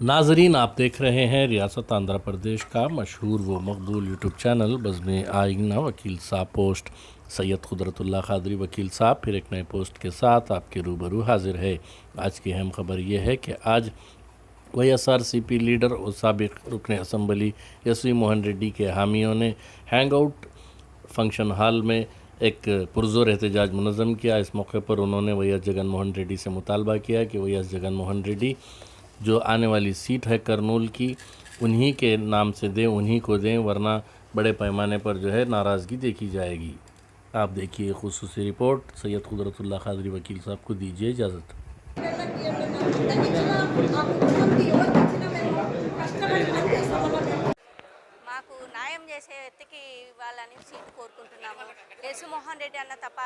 ناظرین، آپ دیکھ رہے ہیں ریاست آندھرا پردیش کا مشہور و مقبول یوٹیوب چینل، بزم آئینہ، وکیل صاحب پوسٹ، سید قدرت اللہ قادری وکیل صاحب، پھر ایک نئے پوسٹ کے ساتھ آپ کے روبرو حاضر ہے۔ آج کی اہم خبر یہ ہے کہ آج وی ایس آر سی پی لیڈر اور سابق رکن اسمبلی یسوی موہن ریڈی کے حامیوں نے ہینگ آؤٹ فنکشن ہال میں ایک پرزور احتجاج منظم کیا۔ اس موقع پر انہوں نے وی ایس جگن موہن ریڈی سے مطالبہ کیا کہ وی ایس جگن موہن ریڈی जो आने वाली सीट है करनूल की उन्हीं के नाम से दें उन्हीं को दें वरना बड़े पैमाने पर जो है नाराज़गी देखी जाएगी आप देखिए खसूसी रिपोर्ट सैयद कुदरतुल्ला खादरी वकील साहब को दीजिए इजाज़त మాకు న్యాయం చేసే వ్యక్తికి ఇవ్వాలని సీటు కోరుకుంటున్నాము ఎస్ మోహన్ రెడ్డి అన్న తప్ప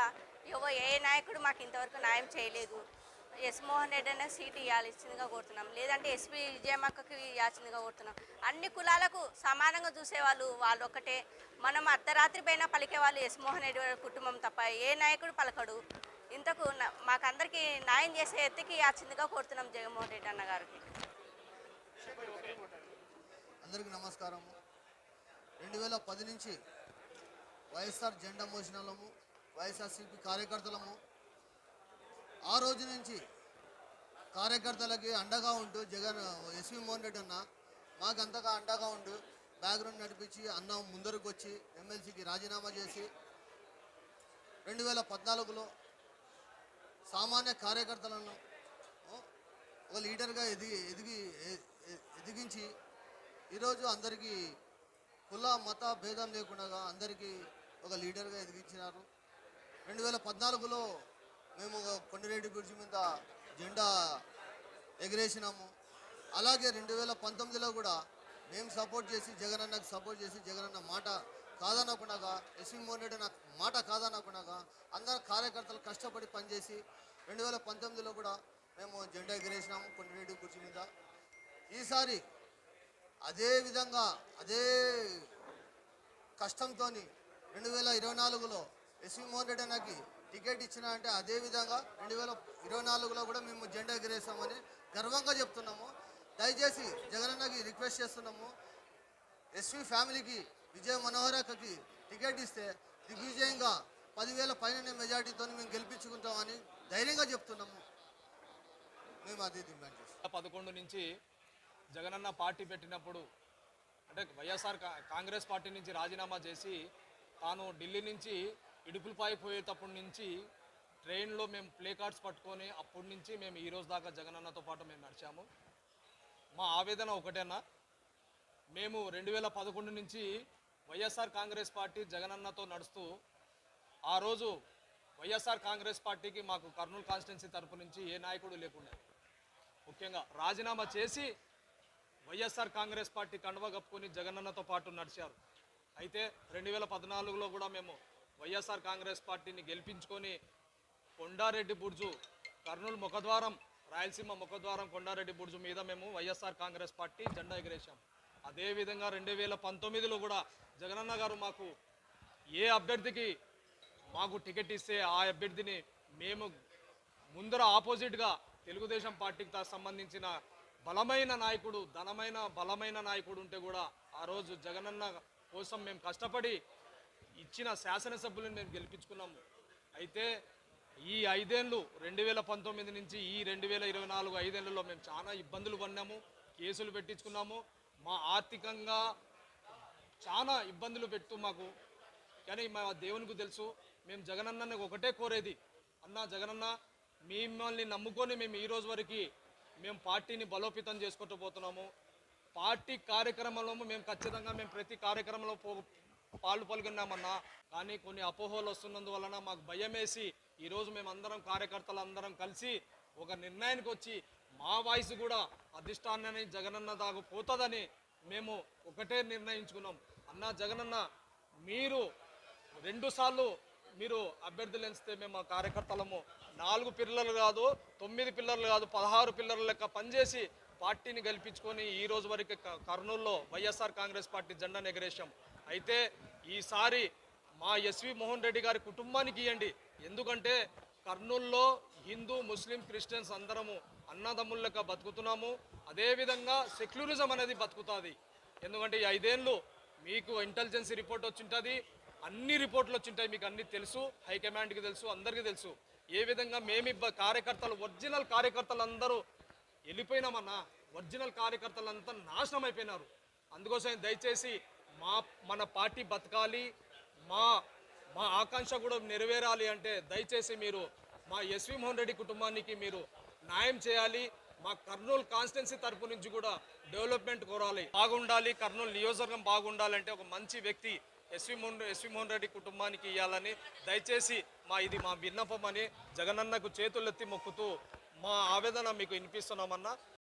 ఎవ ఏ నాయకుడు మాకు ఇంతవరకు న్యాయం చేయలేదు ఎస్ రెడ్డి రెడ్డి సీట్ ఇవ్వాలి ఇవ్వాల్సిందిగా కోరుతున్నాం. లేదంటే ఎస్పీ విజయమ్మక్కకి ఇవ్వాల్సిందిగా కోరుతున్నాం. అన్ని కులాలకు సమానంగా చూసేవాళ్ళు వాళ్ళు ఒక్కటే. మనం అర్ధరాత్రి పైన పలికే వాళ్ళు ఎస్మోహన్ రెడ్డి కుటుంబం తప్ప ఏ నాయకుడు పలకడు. ఇంతకు మాకందరికీ న్యాయం చేసే ఎత్తుకి ఇవ్వాల్సిందిగా కోరుతున్నాం జగన్మోహన్ రెడ్డి అన్న గారికి. అందరికీ నమస్కారం రెండు వేల పది నుంచి వైఎస్ఆర్ జెండా మోసినలము వైఎస్ఆర్సీపీ కార్యకర్తలము ఆ రోజు నుంచి కార్యకర్తలకి అండగా ఉంటూ జగన్ ఎస్వి మోహన్ రెడ్డి అన్న మాకు అంతగా అండగా ఉండు బ్యాక్గ్రౌండ్ నడిపించి అన్న ముందరకు వచ్చి ఎమ్మెల్సీకి రాజీనామా చేసి రెండు వేల పద్నాలుగులో సామాన్య కార్యకర్తలను ఒక లీడర్గా ఎదిగి ఎదిగి ఎదిగించి ఈరోజు అందరికీ కుల మత భేదం లేకుండా అందరికీ ఒక లీడర్గా ఎదిగించినారు. రెండు వేల పద్నాలుగులో మేము కొండరెడ్డి బ్రిడ్జి మీద జెండా ఎగరేసినాము. అలాగే రెండు వేల పంతొమ్మిదిలో కూడా మేము సపోర్ట్ చేసి జగనన్నకు సపోర్ట్ చేసి జగనన్న మాట కాదనకుండా ఎస్వి మోహన్ రెడ్డి నాకు మాట కాదనకుండా అందరు కార్యకర్తలు కష్టపడి పనిచేసి రెండు వేల పంతొమ్మిదిలో కూడా మేము జెండా ఎగరేసినాము కొండరెడ్డి బ్రిడ్జి మీద. ఈసారి అదే విధంగా అదే కష్టంతో రెండు వేల ఇరవై నాలుగులో ఎస్వి మోహన్ రెడ్డి అన్నకి టికెట్ ఇచ్చిన అంటే అదే విధంగా రెండు వేల ఇరవై నాలుగులో కూడా మేము జెండా ఎగిరేస్తామని గర్వంగా చెప్తున్నాము. దయచేసి జగనన్నకి రిక్వెస్ట్ చేస్తున్నాము. ఎస్వి ఫ్యామిలీకి విజయ మనోహరకి టికెట్ ఇస్తే దిగ్విజయంగా పదివేల పైన మెజార్టీతో మేము గెలిపించుకుంటామని ధైర్యంగా చెప్తున్నాము. మేము అదే డిమాండ్ చేస్తాం పదకొండు నుంచి జగనన్న పార్టీ పెట్టినప్పుడు అంటే వైఎస్ఆర్ కాంగ్రెస్ పార్టీ నుంచి రాజీనామా చేసి తాను ఢిల్లీ నుంచి ఇడుపులపాయి పోయేటప్పటి నుంచి ట్రైన్లో మేము ప్లే కార్డ్స్ పట్టుకొని అప్పటి నుంచి మేము ఈ రోజు దాకా జగనన్నతో పాటు మేము నడిచాము. మా ఆవేదన ఒకటేనా? మేము రెండు వేల పదకొండు నుంచి వైఎస్ఆర్ కాంగ్రెస్ పార్టీ జగనన్నతో నడుస్తూ ఆ రోజు వైఎస్ఆర్ కాంగ్రెస్ పార్టీకి మాకు కర్నూలు కాన్స్టిట్యున్సీ తరపు నుంచి ఏ నాయకుడు లేకుండా ముఖ్యంగా రాజీనామా చేసి వైఎస్ఆర్ కాంగ్రెస్ పార్టీ కండువ కప్పుకొని జగనన్నతో పాటు నడిచారు. అయితే రెండు వేల పద్నాలుగులో కూడా మేము వైఎస్ఆర్ కాంగ్రెస్ పార్టీని గెలిపించుకొని కొండారెడ్డి బుర్జు కర్నూలు ముఖద్వారం రాయలసీమ ముఖద్వారం కొండారెడ్డి బుర్జు మీద మేము వైఎస్ఆర్ కాంగ్రెస్ పార్టీ జెండా ఎగిరేశాం. అదేవిధంగా రెండు వేల పంతొమ్మిదిలో కూడా జగనన్న గారు మాకు ఏ అభ్యర్థికి మాకు టికెట్ ఇస్తే ఆ అభ్యర్థిని మేము ముందర ఆపోజిట్గా తెలుగుదేశం పార్టీకి సంబంధించిన బలమైన నాయకుడు ధనమైన బలమైన నాయకుడు ఉంటే కూడా ఆ రోజు జగనన్న కోసం మేము కష్టపడి ఇచ్చిన శాసనసభ్యులను మేము గెలిపించుకున్నాము. అయితే ఈ ఐదేళ్ళు రెండు వేల పంతొమ్మిది నుంచి ఈ రెండు వేల ఇరవై నాలుగు ఐదేళ్ళలో మేము చాలా ఇబ్బందులు పడినాము కేసులు పెట్టించుకున్నాము. మా ఆర్థికంగా చాలా ఇబ్బందులు పెట్టు మాకు. కానీ మా దేవునికి తెలుసు మేము జగనన్నని ఒకటే కోరేది. అన్న జగనన్న మిమ్మల్ని నమ్ముకొని మేము ఈ రోజు వరకు మేము పార్టీని బలోపేతం చేసుకుంటూ పోతున్నాము. పార్టీ కార్యక్రమంలో మేము ఖచ్చితంగా మేము ప్రతి కార్యక్రమంలో పో పాలు పలుకున్నామన్నా కానీ కొన్ని అపోహలు వస్తున్నందువలన మాకు భయమేసి ఈరోజు మేము అందరం కార్యకర్తలు అందరం కలిసి ఒక నిర్ణయానికి వచ్చి మా వాయిస్ కూడా అధిష్టానాన్ని జగనన్న దాకా పోతుందని మేము ఒకటే నిర్ణయించుకున్నాం. అన్న జగనన్న మీరు రెండుసార్లు మీరు అభ్యర్థులు ఎంచితే మేము మా కార్యకర్తలము నాలుగు పిల్లలు కాదు తొమ్మిది పిల్లలు కాదు పదహారు పిల్లల లెక్క పనిచేసి పార్టీని గెలిపించుకొని ఈ రోజు వరకు కర్నూల్లో కర్నూలులో వైఎస్ఆర్ కాంగ్రెస్ పార్టీ జెండా ఎగరేశాం. అయితే ఈసారి మా ఎస్వి మోహన్ రెడ్డి గారి కుటుంబానికి ఇవ్వండి ఎందుకంటే కర్నూల్లో హిందూ ముస్లిం క్రిస్టియన్స్ అందరము అన్నదమ్ముళ్ళక బతుకుతున్నాము. అదేవిధంగా సెక్యులరిజం అనేది బతుకుతుంది. ఎందుకంటే ఈ ఐదేళ్ళు మీకు ఇంటెలిజెన్స్ రిపోర్ట్ వచ్చింటుంది. అన్ని రిపోర్ట్లు వచ్చింటాయి మీకు అన్ని తెలుసు. హైకమాండ్కి తెలుసు అందరికీ తెలుసు. ఏ విధంగా మేము కార్యకర్తలు ఒరిజినల్ కార్యకర్తలు అందరూ వెళ్ళిపోయినామన్నా ఒరిజినల్ కార్యకర్తలంతా నాశనం అయిపోయినారు. అందుకోసం దయచేసి మా మన పార్టీ బతకాలి. మా మా ఆకాంక్ష కూడా నెరవేరాలి అంటే దయచేసి మీరు మా ఎస్వి మోహన్ రెడ్డి కుటుంబానికి మీరు న్యాయం చేయాలి. మా కర్నూలు కాన్స్టిట్యున్సీ తరపు నుంచి కూడా డెవలప్మెంట్ కోరాలి. బాగుండాలి. కర్నూలు నియోజకవర్గం బాగుండాలంటే ఒక మంచి వ్యక్తి S V Mohan S V Mohan Reddy కుటుంబానికి ఇవ్వాలని దయచేసి మా ఇది మా విన్నపం అని జగనన్నకు చేతులెత్తి మొక్కుతూ మా ఆవేదన మీకు వినిపిస్తున్నామన్నా.